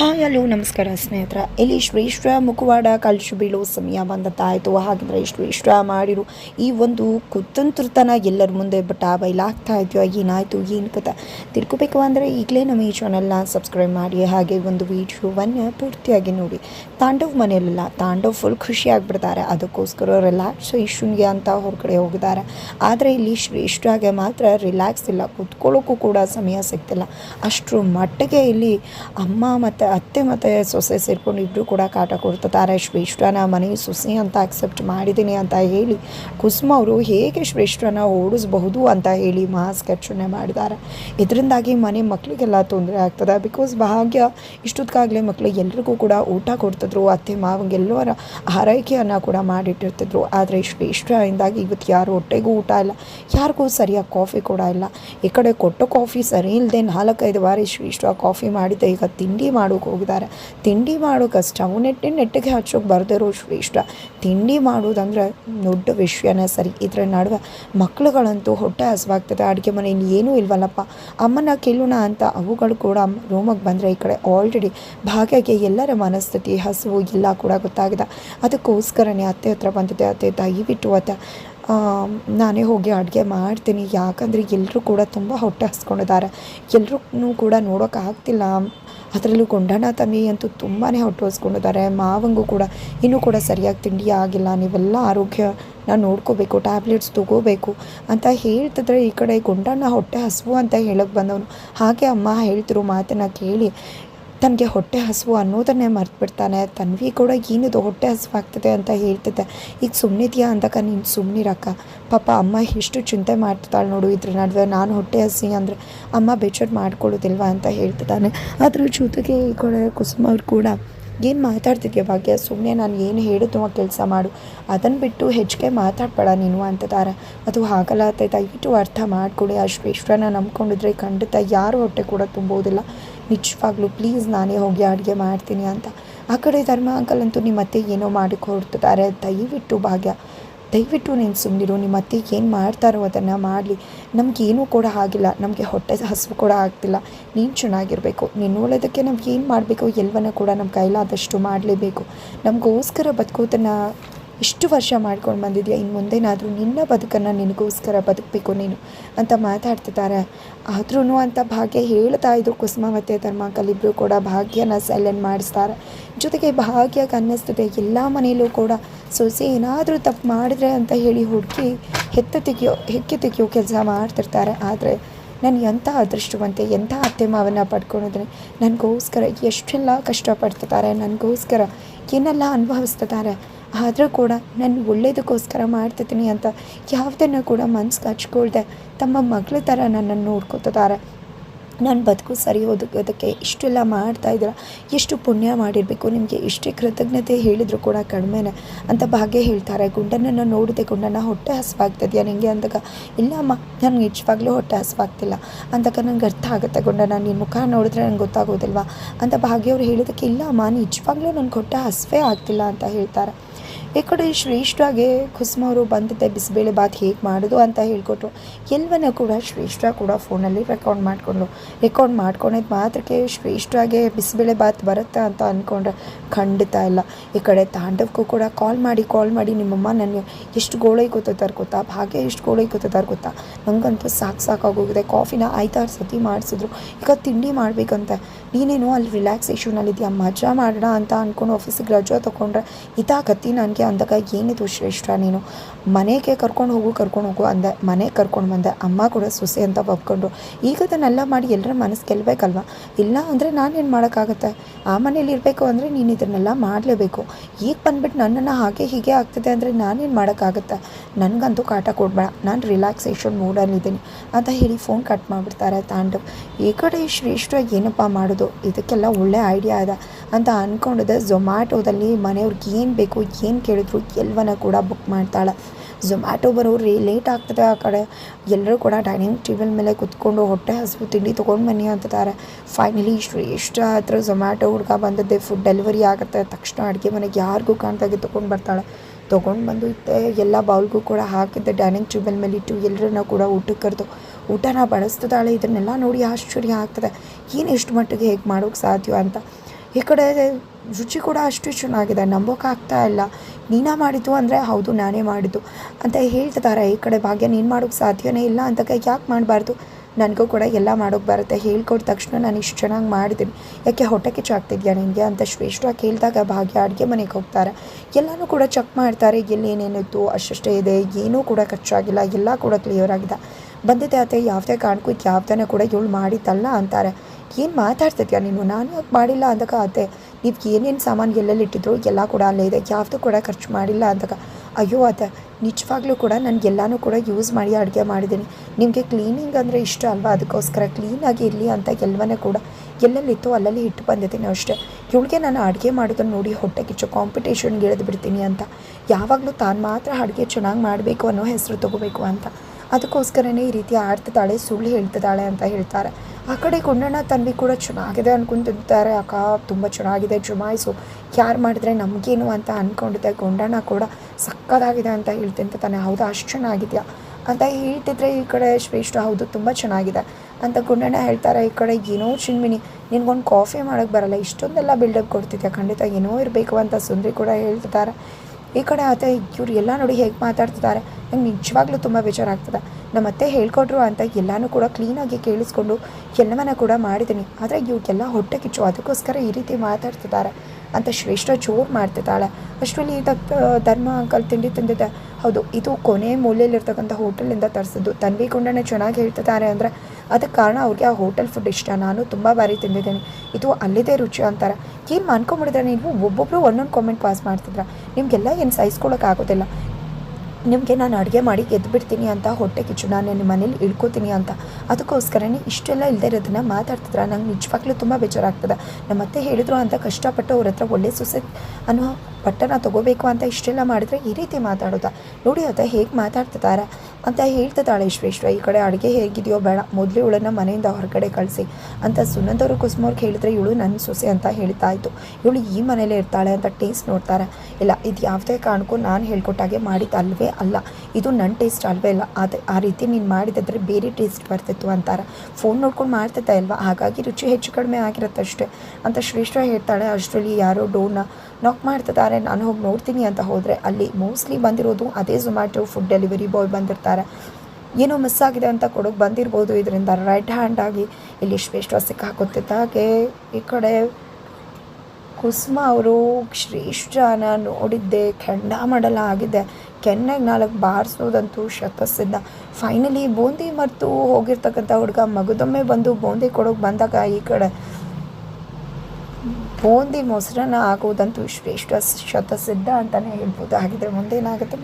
Hi, hello, ನಮಸ್ಕಾರ ಸ್ನೇಹಿತರ. ಇಲ್ಲಿ ಶ್ರೇಷ್ಠ ಮುಖವಾಡ ಕಲಶು ಬೀಳೋ ಸಮಯ ಬಂದತ್ತಾಯಿತು ಹಾಗಿದ್ರೆ ಶ್ರೇಷ್ಠ ಮಾಡಿರು ಈ ಒಂದು ಕುತಂತ್ರತನ ಎಲ್ಲರ ಮುಂದೆ ಬಟ್ ಆ ಬಯಲಾಗ್ತಾ ಇದೆಯೋ, ಏನಾಯಿತು, ಏನು ಕಥ ತಿಳ್ಕೊಬೇಕು ಅಂದರೆ ಈಗಲೇ ನಮ್ಮ ಈ ಚಾನಲ್ನ ಸಬ್ಸ್ಕ್ರೈಬ್ ಮಾಡಿ, ಹಾಗೆ ಒಂದು ವೀಡಿಯೋವನ್ನು ಪೂರ್ತಿಯಾಗಿ ನೋಡಿ. ತಾಂಡವ್ ಮನೆಯಲ್ಲ ತಾಂಡವ್ ಫುಲ್ ಖುಷಿ ಆಗಿಬಿಡ್ತಾರೆ. ಅದಕ್ಕೋಸ್ಕರ ರಿಲ್ಯಾಕ್ಸೇಷನ್ಗೆ ಅಂತ ಹೊರಗಡೆ ಹೋಗಿದ್ದಾರೆ. ಆದರೆ ಇಲ್ಲಿ ಶ್ರೇಷ್ಠಗೆ ಮಾತ್ರ ರಿಲ್ಯಾಕ್ಸ್ ಇಲ್ಲ. ಕೂತ್ಕೊಳ್ಳೋಕ್ಕೂ ಕೂಡ ಸಮಯ ಸಿಗ್ತಿಲ್ಲ. ಅಷ್ಟರ ಮಟ್ಟಿಗೆ ಇಲ್ಲಿ ಅಮ್ಮ ಮತ್ತು ಅತ್ತೆ ಮತ್ತು ಸೊಸೆ ಸೇರ್ಕೊಂಡು ಇಬ್ಬರು ಕೂಡ ಕಾಟ ಕೊಡ್ತಾರೆ ಶ್ರೇಷ್ಠನ ಮನೆ ಸೊಸೆ ಅಂತ ಅಕ್ಸೆಪ್ಟ್ ಮಾಡಿದ್ದೀನಿ ಅಂತ ಹೇಳಿ ಕುಸುಮ ಅವರು ಹೇಗೆ ಶ್ರೇಷ್ಠನ ಓಡಿಸಬಹುದು ಅಂತ ಹೇಳಿ ಮಾಸ್ಕ್ ಅರ್ಚನೆ ಮಾಡಿದ್ದಾರೆ. ಇದರಿಂದಾಗಿ ಮನೆ ಮಕ್ಕಳಿಗೆಲ್ಲ ತೊಂದರೆ ಆಗ್ತದೆ. ಬಿಕಾಸ್ ಭಾಗ್ಯ, ಇಷ್ಟೊತ್ತಿಗಾಗಲೇ ಮಕ್ಕಳು ಎಲ್ರಿಗೂ ಕೂಡ ಊಟ ಕೊಡ್ತಿದ್ರು. ಅತ್ತೆ ಮಾವಂಗೆಲ್ಲವರ ಆರೈಕೆಯನ್ನು ಕೂಡ ಮಾಡಿಟ್ಟಿರ್ತಿದ್ರು. ಆದರೆ ಶ್ರೇಷ್ಠಿಂದಾಗಿ ಇವತ್ತು ಯಾರು ಹೊಟ್ಟೆಗೂ ಊಟ ಇಲ್ಲ. ಯಾರಿಗೂ ಸರಿಯಾಗಿ ಕಾಫಿ ಕೂಡ ಇಲ್ಲ. ಈ ಕಡೆ ಕೊಟ್ಟ ಕಾಫಿ ಸರಿ ಇಲ್ಲದೆ ನಾಲ್ಕೈದು ಬಾರಿ ಶ್ರೇಷ್ಠ ಕಾಫಿ ಮಾಡಿದ್ದೆ. ಈಗ ತಿಂಡಿ ಮಾಡೋಕೆ ಹೋಗಿದ್ದಾರೆ ತಿಂಡಿ ಮಾಡೋ ಕಷ್ಟ ಅವು ನೆಟ್ಟಿನ ನೆಟ್ಟಿಗೆ ಹಚ್ಚೋಕೆ ಬರ್ದಿರೋ ಶ್ರೇಷ್ಠ ತಿಂಡಿ ಮಾಡೋದಂದ್ರೆ ದೊಡ್ಡ ವಿಷಯನೇ ಸರಿ. ಇದ್ರ ನಡುವೆ ಮಕ್ಕಳುಗಳಂತೂ ಹೊಟ್ಟೆ ಹಸುವಾಗ್ತದೆ. ಅಡುಗೆ ಮನೆ ಏನೂ ಇಲ್ವಲ್ಲಪ್ಪ. ಅಮ್ಮನ ಕೇಳೋಣ ಅಂತ ಅವುಗಳು ಕೂಡ ರೂಮಿಗೆ ಬಂದರೆ ಈ ಕಡೆ ಆಲ್ರೆಡಿ ಭಾಗ್ಯಕ್ಕೆ ಎಲ್ಲರ ಮನಸ್ಥಿತಿ, ಹಸುವು, ಇಲ್ಲ ಕೂಡ ಗೊತ್ತಾಗಿದೆ. ಅದಕ್ಕೋಸ್ಕರನೇ ಅತ್ತೆ ಹತ್ರ ಬಂದಿದೆ ಅತ್ತೆ, ದಯವಿಟ್ಟು ಅತ್ತೆ. ನಾನೇ ಹೋಗಿ ಅಡುಗೆ ಮಾಡ್ತೀನಿ. ಯಾಕಂದರೆ ಎಲ್ಲರೂ ಕೂಡ ತುಂಬ ಹೊಟ್ಟೆ ಹಸ್ಕೊಂಡಿದ್ದಾರೆ. ಎಲ್ಲರೂ ಕೂಡ ನೋಡೋಕ್ಕಾಗ್ತಿಲ್ಲ ಅದರಲ್ಲೂ ಗೊಂಡನ ತಮ್ಮಿ ಅಂತೂ ತುಂಬಾ ಹೊಟ್ಟೆ ಹೊಸ್ಕೊಂಡಿದ್ದಾರೆ. ಮಾವಂಗೂ ಕೂಡ ಇನ್ನೂ ಕೂಡ ಸರಿಯಾಗಿ ತಿಂಡಿ ಆಗಿಲ್ಲ. ನೀವೆಲ್ಲ ಆರೋಗ್ಯನ ನೋಡ್ಕೋಬೇಕು, ಟ್ಯಾಬ್ಲೆಟ್ಸ್ ತೊಗೋಬೇಕು ಅಂತ ಹೇಳ್ತಿದ್ರೆ ಈ ಕಡೆ ಗೊಂಡಣ್ಣ ಹೊಟ್ಟೆ ಹಸುವು ಅಂತ ಹೇಳಕ್ಕೆ ಬಂದವನು. ಹಾಗೆ ಅಮ್ಮ ಹೇಳ್ತಿರೋ ಮಾತನ್ನು ಕೇಳಿ ತನಗೆ ಹೊಟ್ಟೆ ಹಸಿವು ಅನ್ನೋದನ್ನೇ ಮರ್ತ್ಬಿಡ್ತಾನೆ. ತನ್ವಿ ಕೂಡ ಏನಿದು ಹೊಟ್ಟೆ ಹಸಿವಾಗ್ತದೆ ಅಂತ ಹೇಳ್ತಿದ್ದೆ. ಈಗ ಸುಮ್ಮನಿದ್ಯಾ ಅಂದಾಗ, ನೀನು ಸುಮ್ಮನಿರಕ್ಕ ಪಾಪ ಅಮ್ಮ ಎಷ್ಟು ಚಿಂತೆ ಮಾಡ್ತಾಳೆ ನೋಡು ಇದ್ರ ನಡುವೆ. ನಾನು ಹೊಟ್ಟೆ ಹಸಿ ಅಂದರೆ ಅಮ್ಮ ಬೇಜಾರು ಮಾಡ್ಕೊಳ್ಳೋದಿಲ್ವಾ ಅಂತ ಹೇಳ್ತಿದ್ದಾನೆ. ಅದ್ರ ಜೊತೆಗೆ ಈ ಕಡೆ ಕುಸುಮ ಅವ್ರು ಕೂಡ, ಏನು ಮಾತಾಡ್ತಿದ್ಯಾ ಭಾಗ್ಯ? ಸುಮ್ಮನೆ ನಾನು ಏನು ಹೇಳಿದ್ದು ಆ ಕೆಲಸ ಮಾಡು. ಅದನ್ನು ಬಿಟ್ಟು ಹೆಚ್ಚಿಗೆ ಮಾತಾಡಬೇಡ ನೀನು ಅಂತಿದ್ದಾರೆ ಅದು ಹಾಗಲ್ಲ ದಯವಿಟ್ಟು ಅರ್ಥ ಮಾಡಿಕೊಡಿ. ಅಶ್ವೇಶ್ವರನ ನಂಬ್ಕೊಂಡಿದ್ರೆ ಖಂಡಿತ ಯಾರು ಹೊಟ್ಟೆ ಕೂಡ ತುಂಬೋದಿಲ್ಲ ನಿಜವಾಗ್ಲೂ ಪ್ಲೀಸ್ ನಾನೇ ಹೋಗಿ ಅಡುಗೆ ಮಾಡ್ತೀನಿ ಅಂತ. ಆ ಕಡೆ ಧರ್ಮ ಅಂಕಲ್ ಅಂತೂ ನಿಮ್ಮ ಅತ್ತೆ ಏನೋ ಮಾಡಿ ದಯವಿಟ್ಟು ಭಾಗ್ಯ. ದಯವಿಟ್ಟು ನೀನು ಸುಮ್ಮನಿರು ನಿಮ್ಮ ಅತ್ತೆ ಏನು ಮಾಡ್ತಾರೋ ಅದನ್ನು ಮಾಡಲಿ. ನಮಗೇನೂ ಕೂಡ ಆಗಿಲ್ಲ. ನಮಗೆ ಹೊಟ್ಟೆ ಹಸಿವು ಕೂಡ ಆಗ್ತಿಲ್ಲ. ನೀನು ಚೆನ್ನಾಗಿರಬೇಕು. ನೀನು ನೋಡೋದಕ್ಕೆ ನಮ್ಗೆ ಏನು ಮಾಡಬೇಕು? ಎಲ್ಲವನ್ನ ಕೂಡ ನಮ್ಮ ಕೈಲಾದಷ್ಟು ಮಾಡಲೇಬೇಕು. ನಮಗೋಸ್ಕರ ಬದುಕೋದನ್ನು ಇಷ್ಟು ವರ್ಷ ಮಾಡ್ಕೊಂಡು ಬಂದಿದ್ಯಾ? ಇನ್ನು ಮುಂದೇನಾದರೂ ನಿನ್ನ ಬದುಕನ್ನು ನಿನಗೋಸ್ಕರ ಬದುಕಬೇಕು ನೀನು ಅಂತ ಮಾತಾಡ್ತಿದ್ದಾರೆ. ಆದ್ರೂ ಅಂತ ಭಾಗ್ಯ ಹೇಳ್ತಾ ಇದ್ರು ಕುಸುಮ ಮತ್ತು ಧರ್ಮಾಕಲ್ ಇಬ್ಬರು ಕೂಡ ಭಾಗ್ಯನ ಸೈಲೆಂಟ್ ಮಾಡಿಸ್ತಾರೆ. ಜೊತೆಗೆ ಭಾಗ್ಯಕ್ಕೆ ಅನ್ನಿಸ್ತದೆ ಎಲ್ಲ ಮನೆಯಲ್ಲೂ ಕೂಡ ಸೊಸೆ ಏನಾದರೂ ತಪ್ಪು ಮಾಡಿದ್ರೆ ಅಂತ ಹೇಳಿ ಹುಡುಕಿ ಹೆತ್ತ ತೆಗಿಯೋ, ಹೆಕ್ಕೆ ತೆಗಿಯೋ ಕೆಲಸ ಮಾಡ್ತಿರ್ತಾರೆ. ಆದರೆ ನಾನು ಎಂಥ ಅದೃಷ್ಟವಂತೆ, ಎಂಥ ಅತ್ತೆ ಮಾವನ್ನ ನನಗೋಸ್ಕರ ಎಷ್ಟೆಲ್ಲ ಕಷ್ಟಪಡ್ತಿದ್ದಾರೆ, ನನಗೋಸ್ಕರ ಏನೆಲ್ಲ ಅನುಭವಿಸ್ತಿದ್ದಾರೆ. ಆದರೂ ಕೂಡ ನಾನು ಒಳ್ಳೇದಕ್ಕೋಸ್ಕರ ಮಾಡ್ತಿದ್ದೀನಿ ಅಂತ ಯಾವುದನ್ನು ಕೂಡ ಮನ್ಸು ಹಚ್ಕೊಳ್ದೆ ತಮ್ಮ ಮಗಳ ಥರ ನನ್ನನ್ನು ನೋಡ್ಕೊತಿದ್ದಾರೆ. ನಾನು ಬದುಕು ಸರಿ ಹೋದಕ್ಕೆ ಇಷ್ಟೆಲ್ಲ ಮಾಡ್ತಾ ಇದ್ದೀರಾ? ಎಷ್ಟು ಪುಣ್ಯ ಮಾಡಿರಬೇಕು? ನಿಮಗೆ ಇಷ್ಟೇ ಕೃತಜ್ಞತೆ ಹೇಳಿದರೂ ಕೂಡ ಕಡಿಮೆನೆ ಅಂತ ಭಾಗ್ಯ ಹೇಳ್ತಾರೆ. ಗುಂಡನನ್ನು ನೋಡಿದೆ, ಗುಂಡನ ಹೊಟ್ಟೆ ಹಸುವಾಗ್ತದೆಯಾ ನಿಮಗೆ ಅಂದಾಗ, ಇಲ್ಲ ಅಮ್ಮ, ನನಗೆ ನಿಜವಾಗ್ಲೂ ಹೊಟ್ಟೆ ಹಸುವಾಗ್ತಿಲ್ಲ. ಅಂದಾಗ ನಂಗೆ ಅರ್ಥ ಆಗುತ್ತೆ, ಗುಂಡನ, ನಿನ್ನ ಮುಖ ನೋಡಿದ್ರೆ ನಂಗೆ ಗೊತ್ತಾಗೋದಿಲ್ವಾ? ಅಂತ ಭಾಗ್ಯ ಅವ್ರು ಇಲ್ಲ ಅಮ್ಮ, ನಿಜವಾಗ್ಲೂ ನನಗೆ ಹೊಟ್ಟೆ ಹಸುವೇ ಆಗ್ತಿಲ್ಲ ಅಂತ ಹೇಳ್ತಾರೆ. ಈ ಕಡೆ ಶ್ರೇಷ್ಠಗೆ ಅವರು ಬಂದಿದ್ದೆ ಬಿಸಿಬೇಳೆ ಬಾತ್ ಹೇಗೆ ಮಾಡೋದು ಅಂತ ಹೇಳ್ಕೊಟ್ರು. ಎಲ್ವನ ಕೂಡ ಶ್ರೇಷ್ಠ ಕೂಡ ಫೋನಲ್ಲಿ ರೆಕಾರ್ಡ್ ಮಾಡಿಕೊಂಡು ರೆಕಾರ್ಡ್ ಮಾಡ್ಕೊಂಡಿದ್ದು ಮಾತ್ರಕ್ಕೆ ಶ್ರೇಷ್ಠಗೆ ಬಿಸಿಬೇಳೆ ಬಾತ್ ಬರುತ್ತಾ ಅಂತ ಅಂದ್ಕೊಂಡ್ರೆ ಖಂಡಿತ ಇಲ್ಲ. ಈ ಕಡೆ ತಾಂಡವಕ್ಕೂ ಕೂಡ ಕಾಲ್ ಮಾಡಿ ಕಾಲ್ ಮಾಡಿ ನಿಮ್ಮಮ್ಮ ನನಗೆ ಎಷ್ಟು ಗೋಳೈ ಗೊತ್ತಿದ್ದಾರೆ ಗೊತ್ತಾ ಭಾಗ್ಯ ಎಷ್ಟು ಗೋಳೈ ಗೊತ್ತಿದ್ದಾರೆ ಗೊತ್ತಾ ನನಗಂತೂ ಸಾಕು ಸಾಕಾಗೋಗಿದೆ. ಕಾಫಿನ ಐದಾರು ಸತಿ ಮಾಡಿಸಿದ್ರು. ಈಗ ತಿಂಡಿ ಮಾಡಬೇಕಂತ. ನೀನೇನು ಅಲ್ಲಿ ರಿಲ್ಯಾಕ್ಸೇಷನಲ್ಲಿದೆಯಾ ಮಜಾ ಮಾಡೋಣ ಅಂತ ಅಂದ್ಕೊಂಡು ಆಫೀಸಿಗೆ ರಜಾ ತೊಗೊಂಡ್ರೆ ಇದಾಗತ್ತಿ ನನಗೆ. ಅಂದಾಗ, ಏನಿದು ಶ್ರೇಷ್ಠ ನೀನು? ಮನೆಗೆ ಕರ್ಕೊಂಡು ಹೋಗು ಕರ್ಕೊಂಡು ಹೋಗು ಅಂದೆ. ಮನೆಗೆ ಕರ್ಕೊಂಡು ಬಂದೆ ಅಮ್ಮ ಕೂಡ ಸೊಸೆ ಅಂತ ಒಪ್ಕೊಂಡು, ಈಗ ಅದನ್ನೆಲ್ಲ ಮಾಡಿ ಎಲ್ಲರ ಮನಸ್ಸು ಗೆಲ್ಲಬೇಕಲ್ವ ಇಲ್ಲ ಅಂದರೆ ನಾನೇನು ಮಾಡೋಕ್ಕಾಗತ್ತೆ? ಆ ಮನೇಲಿ ಇರಬೇಕು ಅಂದರೆ ನೀನು ಇದನ್ನೆಲ್ಲ ಮಾಡಲೇಬೇಕು. ಈಗ ಬಂದ್ಬಿಟ್ಟು ನನ್ನನ್ನು ಹಾಗೆ ಹೀಗೆ ಆಗ್ತದೆ ಅಂದರೆ ನಾನೇನು ಮಾಡೋಕ್ಕಾಗತ್ತೆ? ನನಗಂತೂ ಕಾಟ ಕೊಡಬೇಡ. ನಾನು ರಿಲ್ಯಾಕ್ಸೇಷನ್ ಮೂಡಲ್ಲಿದ್ದೀನಿ ಅಂತ ಹೇಳಿ ಫೋನ್ ಕಟ್ ಮಾಡಿಬಿಡ್ತಾರೆ ತಾಂಡವ್. ಈ ಕಡೆ ಶ್ರೇಷ್ಠ ಏನಪ್ಪ ಮಾಡೋದು? ಇದಕ್ಕೆಲ್ಲ ಒಳ್ಳೆ ಐಡಿಯಾ ಇದೆ ಅಂತ ಅಂದ್ಕೊಂಡಿದ್ದೆ ಝೊಮ್ಯಾಟೋದಲ್ಲಿ ಮನೆಯವ್ರಿಗೆ ಏನು ಬೇಕು, ಏನು ಕೇಳಿದ್ರು ಎಲ್ಲವನ್ನ ಕೂಡ ಬುಕ್ ಮಾಡ್ತಾಳೆ. ಝೊಮ್ಯಾಟೋ ಬರೋರು ಲೇಟ್ ಆಗ್ತದೆ ಆ ಕಡೆ. ಎಲ್ಲರೂ ಕೂಡ ಡೈನಿಂಗ್ ಟೇಬಲ್ ಮೇಲೆ ಕುತ್ಕೊಂಡು ಹೊಟ್ಟೆ ಹಸಿವು ತಿಂಡಿ ತೊಗೊಂಡು ಬನ್ನಿ ಅಂತಿದ್ದಾರೆ. ಫೈನಲಿ ಶ್ರೇಷ್ಠ ಹತ್ರ ಝೊಮ್ಯಾಟೊ ಹುಡುಗ ಬಂದದ್ದೆ ಫುಡ್ ಡೆಲಿವರಿ ಆಗುತ್ತೆ. ತಕ್ಷಣ ಅಡುಗೆ ಮನೆಗೆ ಯಾರಿಗೂ ಕಾಣ್ತಾಗೆ ತೊಗೊಂಡು ಬರ್ತಾಳೆ. ತೊಗೊಂಡು ಬಂದು ಇತ್ತೆ ಎಲ್ಲ ಬೌಲ್ಗೂ ಕೂಡ ಹಾಕಿದ್ದೆ. ಡೈನಿಂಗ್ ಟೇಬಲ್ ಮೇಲೆ ಇಟ್ಟು ಎಲ್ಲರನ್ನ ಕೂಡ ಊಟಕ್ಕೆ ಕರೆದು. ಊಟನ ಬಡಿಸ್ತಿದ್ದಾಳೆ ಇದನ್ನೆಲ್ಲ ನೋಡಿ ಆಶ್ಚರ್ಯ ಆಗ್ತದೆ. ಏನು ಎಷ್ಟು ಮಟ್ಟಿಗೆ ಹೇಗೆ ಮಾಡೋಕ್ಕೆ ಸಾಧ್ಯ ಅಂತ. ಈ ಕಡೆ ರುಚಿ ಕೂಡ ಅಷ್ಟು ಚೆನ್ನಾಗಿದೆ, ನಂಬೋಕ್ಕಾಗ್ತಾ ಇಲ್ಲ. ನೀನಾ ಮಾಡಿದ್ದು ಅಂದರೆ ಹೌದು, ನಾನೇ ಮಾಡಿದ್ದು. ಅಂತ ಹೇಳ್ತಿದ್ದಾರೆ, ಈ ಕಡೆ ಭಾಗ್ಯ ನೀನು ಮಾಡೋಕ್ಕೆ ಸಾಧ್ಯವೇ ಇಲ್ಲ ಅಂತ ಕೈ ಯಾಕೆ ಮಾಡಬಾರ್ದು? ನನಗೂ ಕೂಡ ಎಲ್ಲ ಮಾಡೋಕ್ಕೆ ಬರುತ್ತೆ. ಹೇಳ್ಕೊಟ್ಟ ತಕ್ಷಣ ನಾನು ಇಷ್ಟು ಚೆನ್ನಾಗಿ ಮಾಡಿದ್ದೀನಿ. ಯಾಕೆ ಹೊಟ್ಟೆ ಕಿಚ್ಚಾಗ್ತಿದ್ಯಾ ನಿನಗೆ ಅಂತ ಶ್ರೇಷ್ಠವಾಗಿ ಕೇಳಿದಾಗ ಭಾಗ್ಯ ಅಡುಗೆ ಮನೆಗೆ ಹೋಗ್ತಾರೆ. ಎಲ್ಲನೂ ಕೂಡ ಚೆಕ್ ಮಾಡ್ತಾರೆ, ಎಲ್ಲಿ ಏನೇನಿತ್ತು, ಅಷ್ಟಷ್ಟೇ ಇದೆ, ಏನೂ ಕೂಡ ಖರ್ಚಾಗಿಲ್ಲ, ಎಲ್ಲ ಕೂಡ ಕ್ಲಿಯರ್ ಆಗಿದೆ. ಬಂದಿದ್ದೆ ಅತ್ತೆ ಯಾವುದೇ ಕಾರಣಕ್ಕೂ ಯಾವುದನ್ನು ಕೂಡ ಇವಳು ಮಾಡಿದ್ದಲ್ಲ ಅಂತಾರೆ. ಏನು ಮಾತಾಡ್ತಿದ್ಯಾ ನೀನು? ನಾನು ಯಾಕೆ ಮಾಡಿಲ್ಲ ಅಂದಾಗ ಅದೇ ನೀವು ಏನೇನು ಸಾಮಾನು ಎಲ್ಲೆಲ್ಲಿ ಇಟ್ಟಿದ್ರು ಎಲ್ಲ ಕೂಡ ಅಲ್ಲೇ ಇದೆ. ಯಾವುದು ಕೂಡ ಖರ್ಚು ಮಾಡಿಲ್ಲ ಅಂದಾಗ ಅಯ್ಯೋ ಅದ ನಿಜವಾಗ್ಲೂ ಕೂಡ ನನಗೆ ಎಲ್ಲನೂ ಕೂಡ ಯೂಸ್ ಮಾಡಿ ಅಡುಗೆ ಮಾಡಿದ್ದೀನಿ. ನಿಮಗೆ ಕ್ಲೀನಿಂಗ್ ಅಂದರೆ ಇಷ್ಟ ಅಲ್ವಾ? ಅದಕ್ಕೋಸ್ಕರ ಕ್ಲೀನಾಗಿ ಇರಲಿ ಅಂತ ಎಲ್ಲವನ್ನೇ ಕೂಡ ಎಲ್ಲೆಲ್ಲಿತ್ತು ಅಲ್ಲಲ್ಲಿ ಇಟ್ಟು ಬಂದಿದ್ದೀನಿ ಅಷ್ಟೇ. ಇವಳಿಗೆ ನಾನು ಅಡುಗೆ ಮಾಡೋದನ್ನು ನೋಡಿ ಹೊಟ್ಟೆ ಕಿಚ್ಚು ಕಾಂಪಿಟೇಷನ್ಗೆ ಇಳಿದು ಬಿಡ್ತೀನಿ ಅಂತ. ಯಾವಾಗಲೂ ತಾನು ಮಾತ್ರ ಅಡುಗೆ ಚೆನ್ನಾಗಿ ಮಾಡಬೇಕು ಅನ್ನೋ ಹೆಸರು ತಗೋಬೇಕು ಅಂತ. ಅದಕ್ಕೋಸ್ಕರನೇ ಈ ರೀತಿ ಆಡ್ತಿದ್ದಾಳೆ, ಸುಳ್ಳು ಹೇಳ್ತಿದ್ದಾಳೆ ಅಂತ ಹೇಳ್ತಾರೆ. ಆ ಕಡೆ ಗುಂಡಣ್ಣ ತನ್ವಿ ಕೂಡ ಚೆನ್ನಾಗಿದೆ ಅನ್ಕೊಂತಿರ್ತಾರೆ. ಅಕ್ಕ ತುಂಬ ಚೆನ್ನಾಗಿದೆ ಜುಮಾಯಿಸು ಯಾರು ಮಾಡಿದ್ರೆ ನಮಗೇನು ಅಂತ ಅಂದ್ಕೊಂಡಿದ್ದೆ ಗುಂಡಣ್ಣ ಕೂಡ ಸಕ್ಕದಾಗಿದೆ ಅಂತ ಹೇಳ್ತಿಂತ ತಾನೆ ಹೌದು? ಅಷ್ಟು ಚೆನ್ನಾಗಿದೆಯಾ? ಅಂತ ಹೇಳ್ತಿದ್ರೆ ಈ ಕಡೆ ಶ್ರೇಷ್ಠ, ಹೌದು, ತುಂಬ ಚೆನ್ನಾಗಿದೆ ಅಂತ ಗುಂಡಣ್ಣ ಹೇಳ್ತಾರೆ. ಈ ಕಡೆ ಏನೋ ಚಿನ್ಮಿನಿ, ನಿನ್ಗೊಂದು ಕಾಫಿ ಮಾಡೋಕ್ಕೆ ಬರಲ್ಲ. ಇಷ್ಟೊಂದೆಲ್ಲ ಬಿಲ್ಡಪ್ ಕೊಡ್ತಿದ್ಯಾ? ಖಂಡಿತ ಏನೋ ಇರಬೇಕು ಅಂತ ಸುಂದ್ರಿ ಕೂಡ ಹೇಳ್ತಿದ್ದಾರೆ. ಈ ಕಡೆ ಆತ ಇವ್ರು ಎಲ್ಲ ನೋಡಿ ಹೇಗೆ ಮಾತಾಡ್ತಿದ್ದಾರೆ. ನಂಗೆ ನಿಜವಾಗ್ಲೂ ತುಂಬ ಬೇಜಾರಾಗ್ತದೆ. ನಮ್ಮ ಅತ್ತೆ ಹೇಳ್ಕೊಟ್ರು ಅಂತ ಎಲ್ಲನೂ ಕೂಡ ಕ್ಲೀನಾಗಿ ಕೇಳಿಸ್ಕೊಂಡು ಎಲ್ಲವನ್ನ ಕೂಡ ಮಾಡಿದ್ದೀನಿ ಆದರೆ ಇವ್ರಿಗೆಲ್ಲ ಹೊಟ್ಟೆ ಕಿಚ್ಚು. ಅದಕ್ಕೋಸ್ಕರ ಈ ರೀತಿ ಮಾತಾಡ್ತಿದ್ದಾರೆ. ಅಂತ ಶ್ರೇಷ್ಠ ಜೋರು ಮಾಡ್ತಿದ್ದಾಳೆ. ಅಷ್ಟರಲ್ಲಿ ತಕ್ಕ ಧರ್ಮ ಅಂಕಲ್ ತಿಂಡಿ ತಿಂದಿದ್ದೆ ಹೌದು, ಇದು ಕೊನೆ ಮೂಲೆಯಲ್ಲಿರ್ತಕ್ಕಂಥ ಹೋಟೆಲಿಂದ ತರಿಸಿದ್ದು. ತನ್ವಿ ಗುಂಡನೇ ಚೆನ್ನಾಗಿ ಹೇಳ್ತಿದ್ದಾರೆ ಅಂದರೆ ಅದಕ್ಕೆ ಕಾರಣ ಅವ್ರಿಗೆ ಆ ಹೋಟೆಲ್ ಫುಡ್ ಇಷ್ಟ. ನಾನು ತುಂಬ ಬಾರಿ ತಿಂದಿದ್ದೀನಿ. ಇದು ಅಲ್ಲಿದೆ ರುಚಿ ಅಂತಾರೆ. ಏನು ಮಾಡ್ಕೊಂಬಿಡಿದ್ರೆ ನೀವು ಒಬ್ಬೊಬ್ಬರು ಒಂದೊಂದು ಕಾಮೆಂಟ್ ಪಾಸ್ ಮಾಡ್ತಿದ್ರ. ನಿಮಗೆಲ್ಲ ಏನು ಸಹಿಸ್ಕೊಳಕ್ಕಾಗೋದಿಲ್ಲ ನಿಮಗೆ ನಾನು ಅಡುಗೆ ಮಾಡಿ ಬಿಡ್ತೀನಿ ಅಂತ ಹೊಟ್ಟೆ ಕಿಚ್ಚು ನಾನು ನಿಮ್ಮ ಮನೇಲಿ ಇಳ್ಕೊತೀನಿ ಅಂತ. ಅದಕ್ಕೋಸ್ಕರನೇ ಇಷ್ಟೆಲ್ಲ ಇಲ್ಲದೆ ಇರೋದನ್ನು ಮಾತಾಡ್ತಿದ್ರೆ. ನಂಗೆ ನಿಜವಾಗ್ಲೂ ತುಂಬ ಬೇಜಾರಾಗ್ತದೆ. ನಮ್ಮ ಅತ್ತೆ ಹೇಳಿದ್ರು ಅಂತ ಕಷ್ಟಪಟ್ಟು ಅವ್ರ ಹತ್ರ ಒಳ್ಳೆ ಸೊಸೆ ಅನ್ನೋ ಪಟ್ಟನ ತೊಗೋಬೇಕು ಅಂತ ಇಷ್ಟೆಲ್ಲ ಮಾಡಿದ್ರೆ ಈ ರೀತಿ ಮಾತಾಡೋದ. ನೋಡಿ ಅದ ಹೇಗೆ ಮಾತಾಡ್ತಿದ್ದಾರೆ ಅಂತ ಹೇಳ್ತಿದ್ದಾಳೆ ಶ್ರೇಷ್ಠ ಈ ಕಡೆ ಅಡುಗೆ ಹೇಗಿದೆಯೋ ಬೇಡ, ಮೊದಲು ಇವಳನ್ನ ಮನೆಯಿಂದ ಹೊರಗಡೆ ಕಳಿಸಿ ಅಂತ ಸುನಂದವರು ಕುಸುಮವ್ರಿಗೆ ಹೇಳಿದ್ರೆ ಇವಳು ನನ್ನ ಸೊಸೆ ಅಂತ ಹೇಳ್ತಾ ಇತ್ತು. ಇವಳು ಈ ಮನೇಲೇ ಇರ್ತಾಳೆ ಅಂತ ಟೇಸ್ಟ್ ನೋಡ್ತಾರೆ. ಇಲ್ಲ, ಇದು ಯಾವುದೇ ಕಾರಣಕ್ಕೂ ನಾನು ಹೇಳ್ಕೊಟ್ಟಾಗೆ ಮಾಡಿದ್ದು ಅಲ್ವೇ ಅಲ್ಲ. ಇದು ನನ್ನ ಟೇಸ್ಟ್ ಅಲ್ವೇ ಇಲ್ಲ ಅದು ಆ ರೀತಿ ನೀನು ಮಾಡಿದ್ರೆ ಬೇರೆ ಟೇಸ್ಟ್ ಬರ್ತಿತ್ತು ಅಂತಾರೆ. ಫೋನ್ ನೋಡ್ಕೊಂಡು ಮಾಡ್ತಿದ್ದೆ ಅಲ್ವಾ? ಹಾಗಾಗಿ ರುಚಿ ಹೆಚ್ಚು ಕಡಿಮೆ ಆಗಿರುತ್ತೆ ಅಂತ ಶ್ರೇಷ್ಠ ಹೇಳ್ತಾಳೆ. ಅಷ್ಟರಲ್ಲಿ ಯಾರೋ ಡೋರ್ನ ನಾಕ್ ಮಾಡ್ತಿದ್ದಾರೆ. ನಾನು ಹೋಗಿ ನೋಡ್ತೀನಿ ಅಂತ ಹೋದರೆ ಅಲ್ಲಿ ಮೋಸ್ಟ್ಲಿ ಬಂದಿರೋದು ಅದೇ ಝೊಮ್ಯಾಟೊ ಫುಡ್ ಡೆಲಿವರಿ ಬಾಯ್ ಬಂದಿರ್ತಾರೆ. ಏನೋ ಮಿಸ್ ಆಗಿದೆ ಅಂತ ಕೊಡೋಕೆ ಬಂದಿರ್ಬೋದು ಇದರಿಂದ ರೈಟ್ ಹ್ಯಾಂಡ್ ಆಗಿ ಇಲ್ಲಿ ಶ್ರೇಷ್ಠ ಸಿಕ್ಕಾಕೊತ್ತಿದ್ದಾಗೆ ಈ ಕಡೆ ಕುಸುಮ ಅವರು ಶ್ರೇಷ್ಠನ ನೋಡಿದ್ದೆ, ಕೆಂಡ ಮಾಡಲ ಆಗಿದೆ, ಕೆನ್ನೆಗೆ ನಾಲ್ಕು ಬಾರಿಸೋದಂತೂ ಶತಸ್ಸಿದ್ದ ಫೈನಲಿ ಬೂಂದಿ ಮರೆತು ಹೋಗಿರ್ತಕ್ಕಂಥ ಹುಡುಗ ಮಗದೊಮ್ಮೆ ಬಂದು ಬೂಂದಿ ಕೊಡೋಕೆ ಬಂದಾಗ ಈ ಕಡೆ ಬೂಂದಿ ಮೊಸರನ್ನ ಆಗುವುದಂತೂ ಶ್ರೇಷ್ಠ ಶತಸಿದ್ಧ ಅಂತಲೇ ಹೇಳ್ಬೋದು ಹಾಗಿದ್ರೆ ಮುಂದೇನಾಗುತ್ತೆ